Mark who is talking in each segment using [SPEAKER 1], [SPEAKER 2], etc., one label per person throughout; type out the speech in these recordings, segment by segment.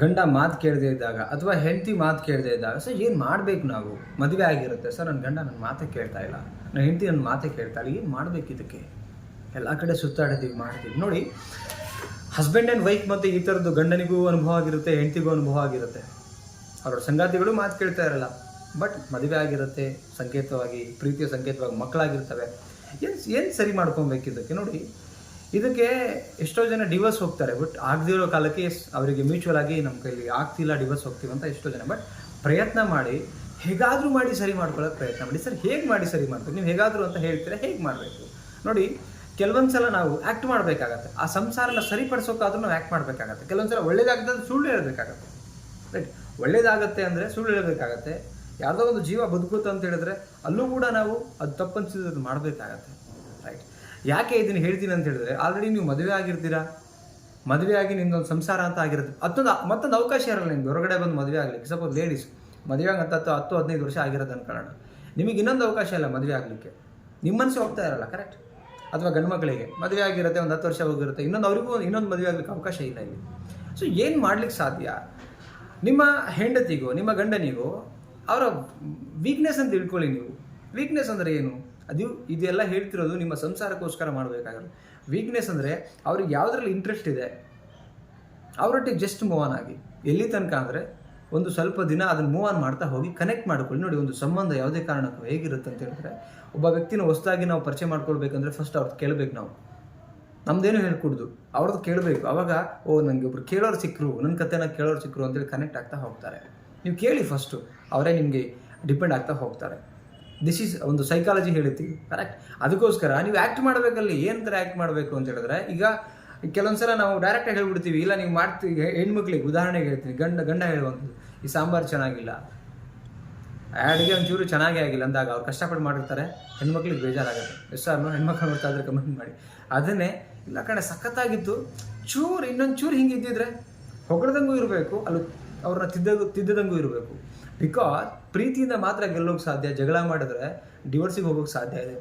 [SPEAKER 1] ಗಂಡ ಮಾತು ಕೇಳದೇ ಇದ್ದಾಗ ಅಥವಾ ಹೆಂಡತಿ ಮಾತು ಕೇಳದೇ ಇದ್ದಾಗ, ಸರ್, ಏನು ಮಾಡಬೇಕು ನಾವು? ಮದುವೆ ಆಗಿರುತ್ತೆ. ಸರ್ ನನ್ನ ಗಂಡ ನನ್ನ ಮಾತೇ ಕೇಳ್ತಾ ಇಲ್ಲ. ನನ್ನ ಹೆಂಡತಿ ನನ್ನ ಮಾತೇ ಕೇಳ್ತಾ ಇಲ್ಲ. ಏನು ಮಾಡಬೇಕು ಇದಕ್ಕೆ? ಎಲ್ಲ ಕಡೆ ಸುತ್ತಾಡಿದ್ದೀವಿ ಮಾಡ್ತೀವಿ ನೋಡಿ ಹಸ್ಬೆಂಡ್ ಆ್ಯಂಡ್ ವೈಫ್ ಮತ್ತು ಈ ಥರದ್ದು ಗಂಡನಿಗೂ ಅನುಭವ ಆಗಿರುತ್ತೆ, ಹೆಂಡತಿಗೂ ಅನುಭವ ಆಗಿರುತ್ತೆ. ಅವರ ಸಂಗಾತಿಗಳು ಮಾತು ಕೇಳ್ತಾ ಇರಲ್ಲ. ಬಟ್ ಮದುವೆ ಆಗಿರುತ್ತೆ, ಸಂಕೇತವಾಗಿ, ಪ್ರೀತಿಯ ಸಂಕೇತವಾಗಿ ಮಕ್ಕಳಾಗಿರ್ತವೆ. ಏನು ಏನು ಸರಿ ಮಾಡ್ಕೊಬೇಕು ಇದಕ್ಕೆ? ನೋಡಿ ಇದಕ್ಕೆ ಎಷ್ಟೋ ಜನ ಡಿವೋರ್ಸ್ ಹೋಗ್ತಾರೆ ಬಟ್ ಆಗದಿರೋ ಕಾಲಕ್ಕೆ ಅವರಿಗೆ ಮ್ಯೂಚುವಲ್ ಆಗಿ ನಮ್ಮ ಕೈಲಿ ಆಗ್ತಿಲ್ಲ ಡಿವೋರ್ಸ್ ಹೋಗ್ತೀವಿ ಅಂತ ಎಷ್ಟೋ ಜನ. ಬಟ್ ಪ್ರಯತ್ನ ಮಾಡಿ, ಹೇಗಾದರೂ ಮಾಡಿ ಸರಿ ಮಾಡ್ಕೊಳ್ಳೋಕೆ ಪ್ರಯತ್ನ ಮಾಡಿ. ಸರ್, ಹೇಗೆ ಮಾಡಿ ಸರಿ ಮಾಡ್ತೀವಿ ನೀವು ಹೇಗಾದರೂ ಅಂತ ಹೇಳ್ತೀರಾ, ಹೇಗೆ ಮಾಡಬೇಕು? ನೋಡಿ ಕೆಲವೊಂದು ಸಲ ನಾವು ಆ್ಯಕ್ಟ್ ಮಾಡಬೇಕಾಗತ್ತೆ. ಆ ಸಂಸಾರನ ಸರಿಪಡಿಸೋಕ್ಕಾದ್ರೂ ನಾವು ಆ್ಯಕ್ಟ್ ಮಾಡಬೇಕಾಗತ್ತೆ. ಕೆಲವೊಂದು ಸಲ ಒಳ್ಳೇದಾಗುತ್ತೆ ಸುಳ್ಳು ಹೇಳಬೇಕಾಗತ್ತೆ. ರೈಟ್ ಒಳ್ಳೇದಾಗತ್ತೆ ಅಂದರೆ ಸುಳ್ಳು ಹೇಳಬೇಕಾಗತ್ತೆ. ಯಾವುದೋ ಒಂದು ಜೀವ ಬದುಕುತ್ತೆ ಅಂತ ಹೇಳಿದ್ರೆ, ಅಲ್ಲೂ ಕೂಡ ನಾವು ಅದು ತಪ್ಪು ಮಾಡಬೇಕಾಗತ್ತೆ. ರೈಟ್ ಯಾಕೆ ಇದನ್ನು ಹೇಳ್ತೀನಿ ಅಂತ ಹೇಳಿದ್ರೆ ಆಲ್ರೆಡಿ ನೀವು ಮದುವೆ ಆಗಿರ್ತೀರಾ? ಮದುವೆ ಆಗಿ ನಿಮ್ದೊಂದು ಸಂಸಾರ ಅಂತ ಆಗಿರುತ್ತೆ. ಮತ್ತೊಂದು ಮತ್ತೊಂದು ಅವಕಾಶ ಇರಲ್ಲ ನಿಮ್ಗೆ. ಹೊರಗಡೆ ಬಂದು ಮದುವೆ ಆಗಲಿಕ್ಕೆ. ಸಪೋಸ್ ಲೇಡೀಸ್ ಮದುವೆ ಆಗಂತ ಹತ್ತು ಹತ್ತು ಹದಿನೈದು ವರ್ಷ ಆಗಿರೋದು ಅನ್ಕೊಳ್ಳೋಣ. ನಿಮಗೆ ಇನ್ನೊಂದು ಅವಕಾಶ ಇಲ್ಲ ಮದುವೆ ಆಗಲಿಕ್ಕೆ. ನಿಮ್ಮ ಮನಸ್ಸು ಹೋಗ್ತಾ ಇರಲ್ಲ ಕರೆಕ್ಟ್ ಅಥವಾ ಗಂಡು ಮಕ್ಕಳಿಗೆ ಮದುವೆ ಆಗಿರುತ್ತೆ, ಒಂದು ಹತ್ತು ವರ್ಷ ಹೋಗಿರುತ್ತೆ. ಇನ್ನೊಂದು ಅವರಿಗೂ ಇನ್ನೊಂದು ಮದುವೆ ಆಗಲಿಕ್ಕೆ ಅವಕಾಶ ಇಲ್ಲ ಇಲ್ಲಿ. ಸೊ ಏನು ಮಾಡ್ಲಿಕ್ಕೆ ಸಾಧ್ಯ? ನಿಮ್ಮ ಹೆಂಡತಿಗೂ, ನಿಮ್ಮ ಗಂಡನಿಗೂ, ಅವರ ವೀಕ್ನೆಸ್ ಅಂತ ತಿಳ್ಕೊಳ್ಳಿ ನೀವು. ವೀಕ್ನೆಸ್ ಅಂದರೆ ಏನು? ಅದು ಇದೆಲ್ಲ ಹೇಳ್ತಿರೋದು ನಿಮ್ಮ ಸಂಸಾರಕ್ಕೋಸ್ಕರ ಮಾಡಬೇಕಾಗಲ್ಲ. ವೀಕ್ನೆಸ್ ಅಂದರೆ ಅವ್ರಿಗೆ ಯಾವುದ್ರಲ್ಲಿ ಇಂಟ್ರೆಸ್ಟ್ ಇದೆ, ಅವರೊಟ್ಟಿಗೆ ಜಸ್ಟ್ ಮೂವ್ ಆನ್ ಆಗಿ. ಎಲ್ಲಿ ತನಕ ಅಂದರೆ ಒಂದು ಸ್ವಲ್ಪ ದಿನ ಅದನ್ನು ಮೂವ್ ಆನ್ ಮಾಡ್ತಾ ಹೋಗಿ ಕನೆಕ್ಟ್ ಮಾಡ್ಕೊಳ್ಳಿ. ನೋಡಿ, ಒಂದು ಸಂಬಂಧ ಯಾವುದೇ ಕಾರಣಕ್ಕೂ ಹೇಗಿರುತ್ತೆ ಅಂತ ಹೇಳಿದ್ರೆ, ಒಬ್ಬ ವ್ಯಕ್ತಿನ ಹೊಸದಾಗಿ ನಾವು ಪರಿಚಯ ಮಾಡ್ಕೊಳ್ಬೇಕಂದ್ರೆ ಫಸ್ಟ್ ಅವ್ರದ್ದು ಕೇಳಬೇಕು ನಾವು. ನಮ್ದೇನು ಹೇಳ್ಕೊಡ್ದು? ಅವ್ರದ್ದು ಕೇಳಬೇಕು. ಅವಾಗ, ಓ ನನಗೆ ಒಬ್ರು ಕೇಳೋರು ಸಿಕ್ಕರು ನನ್ನ ಕತೆನ ಕೇಳೋರು ಸಿಕ್ಕರು ಅಂತೇಳಿ ಕನೆಕ್ಟ್ ಆಗ್ತಾ ಹೋಗ್ತಾರೆ. ನೀವು ಕೇಳಿ ಫಸ್ಟು ಅವರೇ ನಿಮಗೆ ಡಿಪೆಂಡ್ ಆಗ್ತಾ ಹೋಗ್ತಾರೆ. ದಿಸ್ ಈಸ್ ಒಂದು ಸೈಕಾಲಜಿ ಹೇಳುತ್ತಿ ಕರೆಕ್ಟ್ ಅದಕ್ಕೋಸ್ಕರ ನೀವು ಆ್ಯಕ್ಟ್ ಮಾಡಬೇಕಲ್ಲಿ, ಏನು ಥರ ಆ್ಯಕ್ಟ್ ಮಾಡಬೇಕು ಅಂತ ಹೇಳಿದ್ರೆ, ಈಗ ಕೆಲವೊಂದು ಸಲ ನಾವು ಡೈರೆಕ್ಟಾಗಿ ಹೇಳ್ಬಿಡ್ತೀವಿ, ಇಲ್ಲ ನೀವು ಮಾಡ್ತೀವಿ ಹೆಣ್ಮಕ್ಳಿಗೆ ಉದಾಹರಣೆಗೆ ಹೇಳ್ತೀನಿ, ಗಂಡ ಗಂಡ ಹೇಳುವಂಥದ್ದು, ಈ ಸಾಂಬಾರು ಚೆನ್ನಾಗಿಲ್ಲ. ಅಡುಗೆ ಒಂಚೂರು ಚೆನ್ನಾಗೇ ಆಗಿಲ್ಲ ಅಂದಾಗ ಅವ್ರು ಕಷ್ಟಪಟ್ಟು ಮಾಡಿರ್ತಾರೆ, ಹೆಣ್ಮಕ್ಳಿಗೆ ಬೇಜಾರಾಗುತ್ತೆ. ಎಸ್ ಸರ್ ಹೆಣ್ಮಕ್ಳು ನೋಡ್ತಾ ಇದ್ರೆ ಕಮೆಂಟ್ ಮಾಡಿ. ಅದನ್ನೇ, ಇಲ್ಲ ಕಡೆ ಸಖತ್ತಾಗಿತ್ತು. ಚೂರು, ಇನ್ನೊಂದು ಚೂರು ಹಿಂಗೆ ಇದ್ದಿದ್ರೆ, ಹೊಗಳದಂಗೂ ಇರಬೇಕು, ಅಲ್ಲಿ ಅವ್ರನ್ನ ತಿದ್ದ ತಿದ್ದದಂಗೂ ಇರಬೇಕು. ಬಿಕಾಸ್ ಪ್ರೀತಿಯಿಂದ ಮಾತ್ರ ಗೆಲ್ಲೋಕೆ ಸಾಧ್ಯ, ಜಗಳ ಮಾಡಿದ್ರೆ ಡಿವೋರ್ಸಿಗೆ ಹೋಗೋಕೆ ಸಾಧ್ಯ ಇದೆ.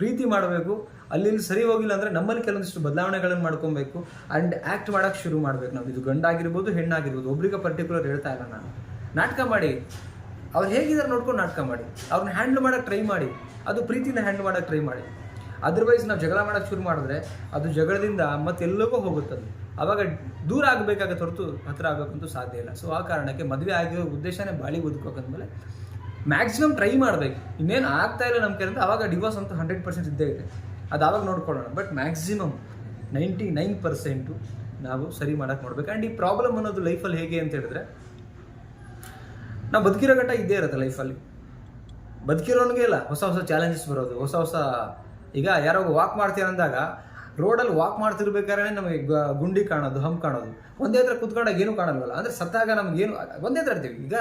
[SPEAKER 1] ಪ್ರೀತಿ ಮಾಡಬೇಕು, ಅಲ್ಲಿಲ್ಲಿ ಸರಿ ಹೋಗಿಲ್ಲ ಅಂದರೆ ನಮ್ಮಲ್ಲಿ ಕೆಲವೊಂದಿಷ್ಟು ಬದಲಾವಣೆಗಳನ್ನು ಮಾಡ್ಕೊಬೇಕು ಆ್ಯಂಡ್ ಆ್ಯಕ್ಟ್ ಮಾಡೋಕೆ ಶುರು ಮಾಡಬೇಕು ನಾವು. ಇದು ಗಂಡಾಗಿರ್ಬೋದು, ಹೆಣ್ಣಾಗಿರ್ಬೋದು, ಒಬ್ರಿಗೆ ಪರ್ಟಿಕ್ಯುಲರ್ ಹೇಳ್ತಾ ಇಲ್ಲ ನಾನು. ನಾಟಕ ಮಾಡಿ. ಅವ್ರು ಹೇಗಿದ್ದಾರೆ ನೋಡ್ಕೊಂಡು ನಾಟಕ ಮಾಡಿ. ಅವ್ರನ್ನ ಹ್ಯಾಂಡಲ್ ಮಾಡೋಕೆ ಟ್ರೈ ಮಾಡಿ. ಅದು ಪ್ರೀತಿನ ಹ್ಯಾಂಡಲ್ ಮಾಡೋಕೆ ಟ್ರೈ ಮಾಡಿ. ಅದರ್ವೈಸ್ ನಾವು ಜಗಳ ಮಾಡೋಕ್ಕೆ ಶುರು ಮಾಡಿದ್ರೆ ಅದು ಜಗಳದಿಂದ ಮತ್ತೆಲ್ಲವೂ ಹೋಗುತ್ತದೆ. ಆವಾಗ ದೂರ ಆಗಬೇಕಾಗತ್ತೆ ಹೊರತು ಹತ್ರ ಆಗೋಕ್ಕಂತೂ ಸಾಧ್ಯ ಇಲ್ಲ. ಸೊ ಆ ಕಾರಣಕ್ಕೆ ಮದುವೆ ಆಗಿರೋ ಉದ್ದೇಶನೇ ಬಾಳಿ ಬದುಕೋಕಂದ್ಮೇಲೆ ಮ್ಯಾಕ್ಸಿಮಮ್ ಟ್ರೈ ಮಾಡಬೇಕು. ಇನ್ನೇನು ಆಗ್ತಾ ಇಲ್ಲ ನಮ್ಮ ಕೈಯಿಂದ ಆವಾಗ ಡಿವೋರ್ಸ್ ಅಂತೂ ಹಂಡ್ರೆಡ್ ಪರ್ಸೆಂಟ್ ಇದ್ದೇ ಇದೆ. ಅದು ಆವಾಗ ನೋಡ್ಕೊಳ್ಳೋಣ. But maximum ninety nine percent ನಾವು ಸರಿ ಮಾಡೋಕ್ಕೆ ನೋಡ್ಬೇಕು. ಆ್ಯಂಡ್ ಈ ಪ್ರಾಬ್ಲಮ್ ಅನ್ನೋದು ಲೈಫಲ್ಲಿ ಹೇಗೆ ಅಂತ ಹೇಳಿದ್ರೆ, ನಾವು ಬದುಕಿರೋ ಘಟ ಇದ್ದೇ ಇರುತ್ತೆ ಲೈಫಲ್ಲಿ ಬದುಕಿರೋನಿಗೆ ಇಲ್ಲ. ಹೊಸ ಹೊಸ ಚಾಲೆಂಜಸ್ ಬರೋದು. ಹೊಸ ಹೊಸ ಈಗ ಯಾರೋ ವಾಕ್ ಮಾಡ್ತೀರ ಅಂದಾಗ ರೋಡಲ್ಲಿ ವಾಕ್ ಮಾಡ್ತಿರ್ಬೇಕಾದ್ರೆ ನಮಗೆ ಗುಂಡಿ ಕಾಣೋದು ಹಂಪ್ ಕಾಣೋದು. ಒಂದೇ ಹತ್ರ ಕುತ್ಕೊಂಡಾಗ ಏನೂ ಕಾಣಲ್ವಲ್ಲ? ಅಂದರೆ ಸತ್ತಾಗ ನಮಗೇನು ಒಂದೇ ಹತ್ರ ಇರ್ತೀವಿ. ಈಗ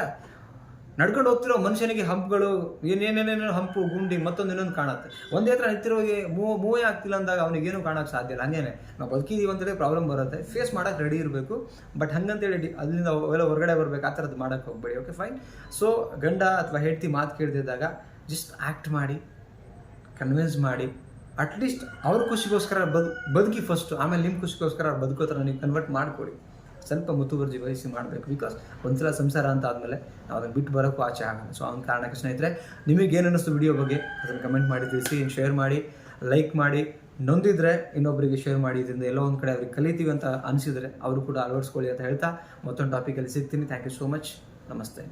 [SPEAKER 1] ನಡ್ಕೊಂಡು ಹೋಗ್ತಿರೋ ಮನುಷ್ಯನಿಗೆ ಹಂಪ್ಗಳು ಏನೇನೇನೇನೋ ಹಂಪು, ಗುಂಡಿ, ಮತ್ತೊಂದು ಇನ್ನೊಂದು ಕಾಣುತ್ತೆ. ಒಂದೇ ಹತ್ರ ನಿಂತಿರೋಗೆ ಮೂ, ಮೂವೇ ಆಗ್ತಿಲ್ಲ ಅಂದಾಗ ಅವನಿಗೇನು ಕಾಣೋಕ್ಕೆ ಸಾಧ್ಯ ಇಲ್ಲ. ಹಂಗೇನೆ, ನಾವು ಬದುಕಿದೀವಿ ಅಂತೇಳಿ ಪ್ರಾಬ್ಲಮ್ ಬರುತ್ತೆ. ಫೇಸ್ ಮಾಡೋಕ್ಕೆ ರೆಡಿ ಇರಬೇಕು. ಬಟ್ ಹಂಗಂತೇಳಿ ಅಲ್ಲಿಂದ ಅವೆಲ್ಲ ಹೊರಗಡೆ ಬರಬೇಕು, ಆ ಥರದ್ದು ಮಾಡೋಕ್ಕೆ ಹೋಗ್ಬೇಡಿ. ಓಕೆ ಫೈನ್ ಸೊ ಗಂಡ ಅಥವಾ ಹೆಂಡತಿ ಮಾತು ಕೇಳ್ದಿದ್ದಾಗ ಜಸ್ಟ್ ಆ್ಯಕ್ಟ್ ಮಾಡಿ ಕನ್ವಿನ್ಸ್ ಮಾಡಿ ಅಟ್ಲೀಸ್ಟ್ ಅವ್ರ ಖುಷಿಗೋಸ್ಕರ ಬದು, ಬದುಕಿ ಫಸ್ಟು ಆಮೇಲೆ ನಿಮ್ಮ ಖುಷಿಗೋಸ್ಕರ ಅವ್ರು ಬದುಕೋ ನೀವು ಕನ್ವರ್ಟ್ ಮಾಡಿಕೊಡಿ. ಸ್ವಲ್ಪ ಮುತುವರ್ಜಿ ವಹಿಸಿ ಮಾಡಬೇಕು ಬಿಕಾಸ್ ಒಂದ್ಸಲ ಸಂಸಾರ ಅಂತ ಆದಮೇಲೆ ನಾವು ಅದನ್ನು ಬಿಟ್ಟು ಬರೋಕ್ಕೂ ಆಚೆ ಆಗಲ್ಲ. ಸೊ ಅವ್ನ ಕಾರಣಕ್ಕೆ ಸ್ನೇಹಿತರೆ, ನಿಮಗೆ ಏನು ಅನ್ನಿಸ್ತು ವಿಡಿಯೋ ಬಗ್ಗೆ ಅದನ್ನು ಕಮೆಂಟ್ ಮಾಡಿ, ತಿಳಿಸಿ ಶೇರ್ ಮಾಡಿ ಲೈಕ್ ಮಾಡಿ. ನೊಂದಿದ್ರೆ ಇನ್ನೊಬ್ಬರಿಗೆ ಶೇರ್ ಮಾಡಿ, ಇದರಿಂದ ಎಲ್ಲೋ ಒಂದು ಕಡೆ ಅವ್ರಿಗೆ ಕಲಿತೀವಿ ಅಂತ ಅನಿಸಿದ್ರೆ ಅವರು ಕೂಡ ಅಳವಡಿಸ್ಕೊಳ್ಳಿ ಅಂತ ಹೇಳ್ತಾ ಮತ್ತೊಂದು ಟಾಪಿಕಲ್ಲಿ ಸಿಗ್ತೀನಿ. ಥ್ಯಾಂಕ್ ಯು ಸೋ ಮಚ್ ನಮಸ್ತೆ.